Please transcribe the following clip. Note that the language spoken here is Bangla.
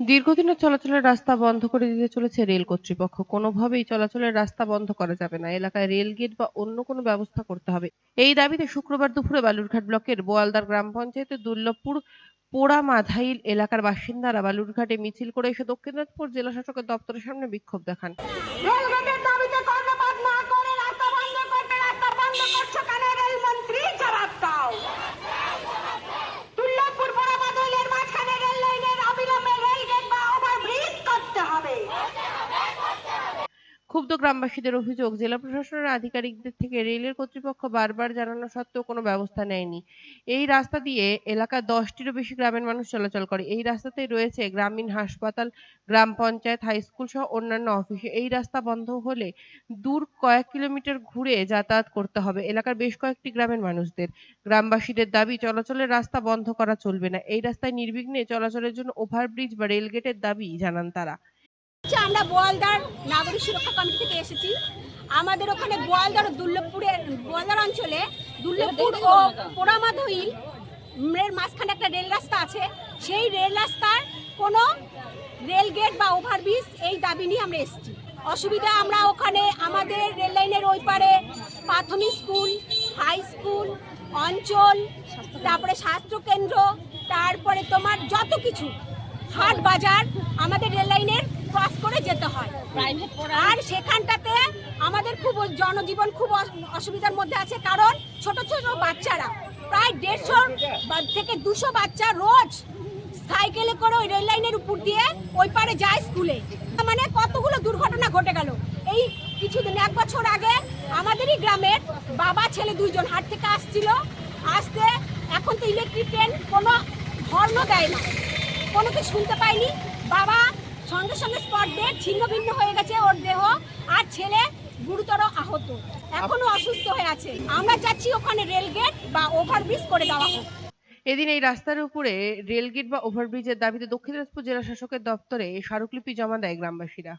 দীর্ঘদিনের চলাচলের রাস্তা বন্ধ করে দিতে চলেছে রেল কর্তৃপক্ষ। কোনোভাবেই চলাচলের রাস্তা বন্ধ করা যাবে না। এলাকায় রেল গেট বা অন্য কোনো ব্যবস্থা করতে হবে। এই দাবিতে শুক্রবার দুপুরে বালুরঘাট ব্লকের বোয়ালদার গ্রাম পঞ্চায়েতের দুর্লভপুর পোড়া মাধাইল এলাকার বাসিন্দারা বালুরঘাটে মিছিল করে এসে দক্ষিণ দিনাজপুর জেলা শাসকের দপ্তরের সামনে বিক্ষোভ দেখান রেলগেটের দাবিতে কর্ণপাত না করে রাস্তা বন্ধ করতে রাস্তা বন্ধ করছ কেন রেলমন্ত্রী জবাব দাও দুর্লভপুর পোড়ামাদলের মাঝখানে রেল লাইনের অবিলম্বে রেলগেট বা ওভারব্রিজ করতে হবে ক্ষুব্ধ গ্রামবাসীদের অভিযোগ, জেলা প্রশাসনের আধিকারিকদের থেকে রেলের কর্তৃপক্ষ বারবার জানানো সত্ত্বেও কোনো ব্যবস্থা নেয়নি। এই রাস্তা দিয়ে এলাকার দশটিরও বেশি গ্রামের মানুষ চলাচল করে। এই রাস্তাতে রয়েছে গ্রামীণ হাসপাতাল, গ্রাম পঞ্চায়েত, হাই স্কুল সহ অন্যান্য অফিসে। এই রাস্তা বন্ধ হলে দূর কয়েক কিলোমিটার ঘুরে যাতায়াত করতে হবে। এলাকার বেশ কয়েকটি গ্রামের মানুষদের। গ্রামবাসীদের দাবি, চলাচলের রাস্তা বন্ধ করা চলবে না। এই রাস্তায় নির্বিঘ্নে চলাচলের জন্য ওভারব্রিজ বা রেলগেটের দাবি জানান তারা। আমরা বোয়ালদার নাগরিক সুরক্ষা কমিটি থেকে এসেছি। আমাদের ওখানে বোয়ালদার ও দুর্লভপুরের বোয়ালদার অঞ্চলে দুর্লভপুর ও পোড়ামাধইল এর মাঝখানে একটা রেল রাস্তা আছে। সেই রেল রাস্তার কোনো রেল গেট বা ওভারব্রিজ এই দাবি নিয়ে আমরা এসেছি। অসুবিধা আমরা ওখানে আমাদের রেল লাইনের ওই পারে প্রাথমিক স্কুল, হাই স্কুল, অঞ্চল, তারপরে স্বাস্থ্য কেন্দ্র, তারপরে তোমার যত কিছু, হাট বাজার, আমাদের রেল লাইনের ক্রস করে যেতে হয়। আর সেখানটাতে আমাদের খুব জনজীবন খুব অস- অসুবিধার মধ্যে আছে কারণ ছোট ছোট বাচ্চারা প্রায় দেড়শো থেকে দুশো বাচ্চা রোজ সাইকেলে করে ওই রেল লাইনের উপর দিয়ে ওই পারে যায় স্কুলে। মানে কতগুলো দুর্ঘটনা ঘটে গেল। এই কিছুদিন এক বছর আগে আমাদেরই গ্রামের বাবা ছেলে দুইজন হাট থেকে আসছিল। আসতে এখন তো ইলেকট্রিক ট্রেন কোনো হর্ন দেয় না। কোনো কিছু শুনতে পাইনি। বাবা সঙ্গে সঙ্গে স্পট ডেট ছিন্ন ভিন্ন হয়ে গেছে ওর দেহ আর ছেলে গুরুতর আহত। এখনও অসুস্থ হয়ে আছে। আমরা চাচ্ছি ওখানে রেলগেট বা ওভারব্রিজ করে দেওয়া হোক। এদিন এই রাস্তার উপরে রেলগেট বা ওভারব্রিজের দাবিতে দক্ষিণ দিনাজপুর জেলা শাসকের দপ্তরে স্মারকলিপি জমা দেয় গ্রামবাসীরা।